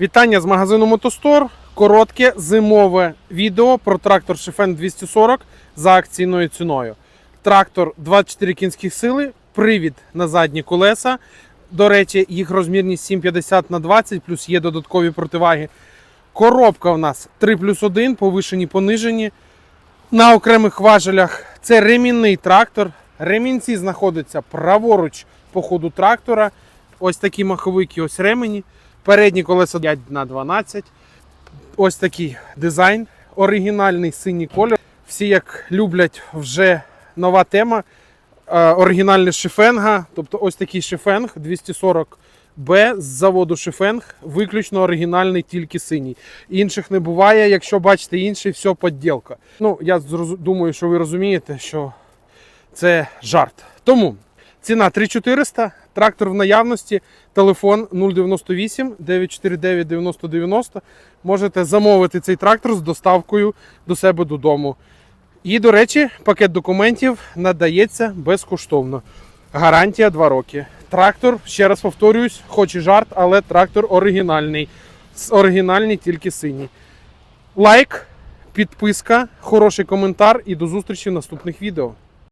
Вітання з магазину Мотостор. Коротке зимове відео про трактор Шифен 240 за акційною ціною. Трактор 24 кінських сили, привід на задні колеса. До речі, їх розмірність 750 на 20, плюс є додаткові противаги. Коробка у нас 3 плюс 1, повишені, понижені. На окремих важелях це ремінний трактор. Ремінці знаходяться праворуч по ходу трактора. Ось такі маховики, ось ремені. Передні колеса 5 на 12. Ось такий дизайн. Оригінальний синій кольор. Всі як люблять вже нова тема. Е, Оригінальний шифенга. Тобто ось такий шифенг 240Б з заводу шифенг. Виключно оригінальний, тільки синій. Інших не буває. Якщо бачите інший, все подділка. Ну, я думаю, що ви розумієте, що це жарт. Тому ціна 3400, трактор в наявності, телефон 098 949 9090. Можете замовити цей трактор з доставкою до себе додому. І, до речі, пакет документів надається безкоштовно. Гарантія 2 роки. Трактор, ще раз повторююсь, хоч і жарт, але трактор оригінальний. Оригінальний тільки синій. Лайк, підписка, хороший коментар і до зустрічі в наступних відео.